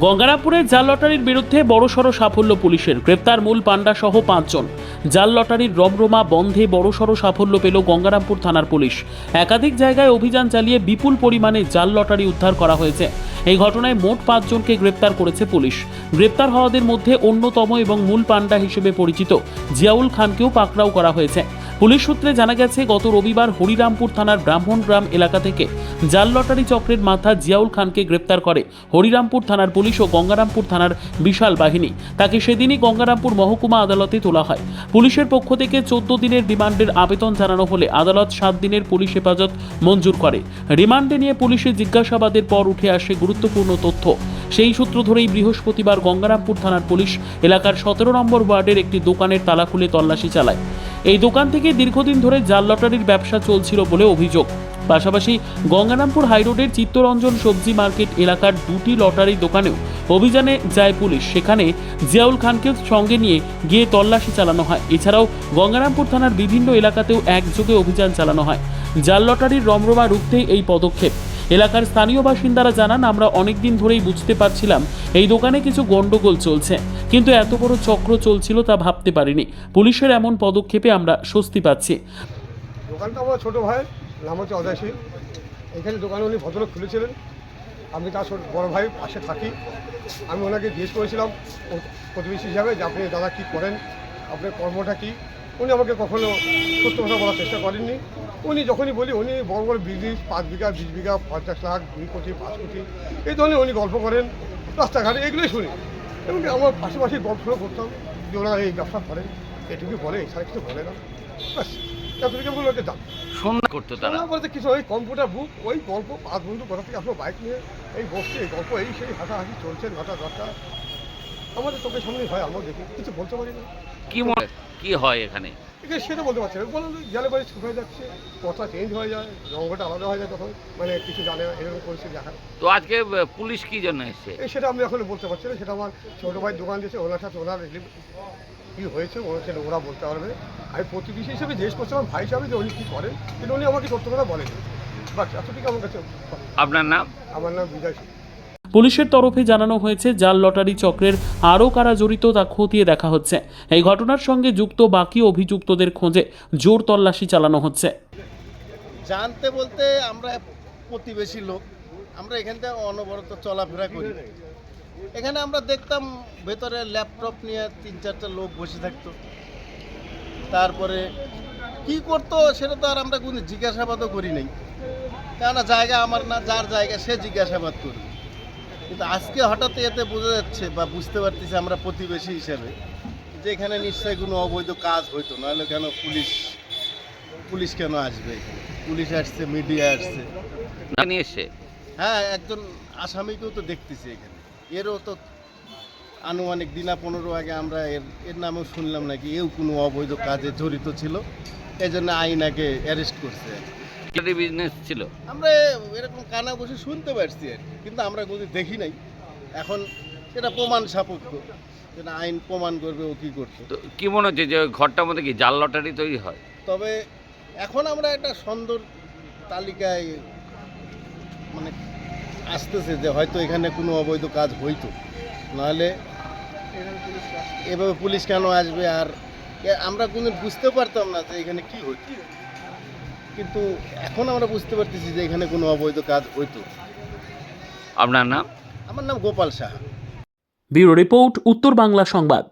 গঙ্গারামপুরের জাল লটারির বিরুদ্ধে বড়সড় সাফল্য পুলিশের। গ্রেপ্তার মূল পান্ডা সহ পাঁচজন। জাল লটারির রমরমা বন্ধে বড়সড় সাফল্য পেল গঙ্গারামপুর থানার পুলিশ। একাধিক জায়গায় অভিযান চালিয়ে বিপুল পরিমাণে জাল লটারি উদ্ধার করা হয়েছে। এই ঘটনায় মোট পাঁচজনকে গ্রেপ্তার করেছে পুলিশ। গ্রেপ্তার হওয়াদের মধ্যে অন্যতম এবং মূল পান্ডা হিসেবে পরিচিত জিয়াউল খানকেও পাকড়াও করা হয়েছে। পুলিশ সূত্রে জানা গেছে, গত রবিবার হরিরামপুর থানার ব্রাহ্মণগ্রাম এলাকা থেকে জাল লটারি চক্রের মাথা জিয়াউল খানকে গ্রেপ্তার করে হরিরামপুর থানার পুলিশ ও গঙ্গারামপুর থানার বিশাল বাহিনী। তাকে সেদিনই গঙ্গারামপুর মহকুমা আদালতে তোলা হয়। পুলিশের পক্ষ থেকে চোদ্দ দিনের রিমান্ডের আবেদন জানানো হলে আদালত সাত দিনের পুলিশ হেফাজত মঞ্জুর করে। রিমান্ডে নিয়ে পুলিশের জিজ্ঞাসাবাদের পর উঠে আসে গুরুত্বপূর্ণ তথ্য। সেই সূত্র ধরেই বৃহস্পতিবার গঙ্গারামপুর থানার পুলিশ এলাকার সতেরো নম্বর ওয়ার্ডের একটি দোকানের তালা খুলে তল্লাশি চালায়। এই দোকান থেকে দীর্ঘদিন ধরে জাল লটারির ব্যবসা চলছিল বলে অভিযোগ। পাশাপাশি গঙ্গারামপুর হাইরোডের চিত্তরঞ্জন সবজি মার্কেট এলাকার দুটি লটারি দোকানেও অভিযানে যায় পুলিশ। সেখানে জিয়াউল খানকে সঙ্গে নিয়ে গিয়ে তল্লাশি চালানো হয়। এছাড়াও গঙ্গারামপুর থানার বিভিন্ন এলাকাতেও একযোগে অভিযান চালানো হয়। জাল লটারির রমরমা রুখতেই এই পদক্ষেপ। এলাকার স্থানীয় বাসিন্দারা জানান, আমরা অনেকদিন ধরেই বুঝতে পারছিলাম এই দোকানে কিছু গন্ডগোল চলছে, কিন্তু এত বড় চক্র চলছিল তা ভাবতে পারিনি। পুলিশের এমন পদক্ষেপে আমরা স্বস্তি পাচ্ছি। দোকানটা আমার ছোটো ভাই, নাম হচ্ছে অজয় এখানে দোকানে উনি ভদ্রলোক খুলেছিলেন। আমি তার বড় ভাই পাশে থাকি। আমি ওনাকে জিজ্ঞেস করেছিলাম প্রতিবেশী হিসাবে যে আপনি দাদা কী করেন, আপনার কর্মটা কী? উনি আমাকে কখনো সত্য কথা বলার চেষ্টা করেননি। উনি যখনই বলি উনি বড় বড় বিজনেস পাঁচ বিঘা বিশ বিঘা পঞ্চাশ লাখ দুই কোটি পাঁচ কোটি এই ধরনের উনি গল্প করেন রাস্তাঘাটে এগুলোই শুনি। এবং আমার পাশাপাশি গল্প শুরু করতাম যে ওরা এই ব্যবসা করেন এটুকুই বলে এছাড়া কিছু বলে না। ব্যাস এতটুকু বলে ওকে দাম সন্ধ্যা করতো তারা। বলতে কিছু ওই কম্পিউটার বুক ওই গল্প পাঁচ বন্ধু কোথা থেকে আসলো বাইক নিয়ে এই বসছে এই গল্প এই সেই হাঁটাহাঁটি চলছে নটা দশটা। আমাদের চোখের সামনে হয় আমরা দেখি কিছু বলতে পারি না। কি মনে কি হয় এখানে? এখানে সেটা বলতে পারছি না। গেলে পরে ছুট হয়ে যাচ্ছে কথা চেঞ্জ হয়ে যায় রঙটা আলাদা হয়ে যায় তখন। মানে কিছু জানে না এরকম পরিস্থিতি দেখা তো আজকে পুলিশ কি জন্য এসছে? সেটা আমি এখন বলতে পারছি না সেটা আমার ছোটো ভাই দোকান দিয়েছে ওনার সাথে ওনার কী হয়েছে ওনার সেটা ওরা বলতে পারবে আমি প্রতিবেশী হিসেবে জিজ্ঞেস আমার ভাই হিসাবে যে উনি কী করেন কিন্তু উনি আমাকে সত্য কথা বলেনি। বাস এতটুকু আমার কাছে আপনার নাম? আমার নাম বিজয় সিং। পুলিশের তরফে জানানো হয়েছে জাল লটারি চক্রের আরও কারা জড়িত তা খতিয়ে দেখা হচ্ছে। এই ঘটনার সঙ্গে যুক্ত বাকি অভিযুক্তদের খোঁজে জোর তল্লাশি চালানো হচ্ছে। জানতে বলতে আমরা প্রতিবেশী লোক, আমরা এখান থেকে অনবরত চলাফেরা করি। এখানে আমরা দেখতাম ভেতরে ল্যাপটপ নিয়ে তিন চারটা লোক বসে থাকতো। তারপরে কি করতো সেটা তো আর আমরা কোনো জিজ্ঞাসাবাদও করি নাই। কেননা জায়গা আমার না, যার জায়গা সে জিজ্ঞাসাবাদ করবে। কিন্তু আজকে হঠাৎ এতে বোঝা যাচ্ছে বা বুঝতে পারতেছি আমরা প্রতিবেশী হিসেবে যে এখানে নিশ্চয়ই কোনো অবৈধ কাজ হইতো নাহলে কেন পুলিশ পুলিশ কেন আসবে? পুলিশ আসছে মিডিয়া আসছে। নিয়ে এসছে হ্যাঁ একজন আসামিকেও তো দেখতেছি এখানে। এরও তো আনুমানিক দিনা পনেরো আগে আমরা এর এর নামেও শুনলাম নাকি এও কোনো অবৈধ কাজে জড়িত ছিল। এই জন্য আইনাকে অ্যারেস্ট করছে। আর কি। লটারি বিজনেস ছিল আমরা এরকম কানা বসে শুনতে পারছি আর। কিন্তু আমরা কোনো দেখি নাই এখন এটা প্রমাণ সাপেক্ষ যেটা আইন প্রমাণ করবে ও কী করছে তো কি মনে হচ্ছে যে ঘরটার মধ্যে কি জাল লটারি তৈরি হয় তবে এখন আমরা একটা সুন্দর তালিকায় মানে আসতেছে যে হয়তো এখানে কোনো অবৈধ কাজ হইতো নাহলে এভাবে পুলিশ কেন আসবে আর আমরা কোনো বুঝতে পারতাম না যে এখানে কি হইতো কিন্তু এখন আমরা বুঝতে পারতেছি যে এখানে কোনো অবৈধ কাজ হইতো। আপনার নাম? আমার নাম গোপাল সাহা। ব্যুরো রিপোর্ট উত্তর বাংলা সংবাদ।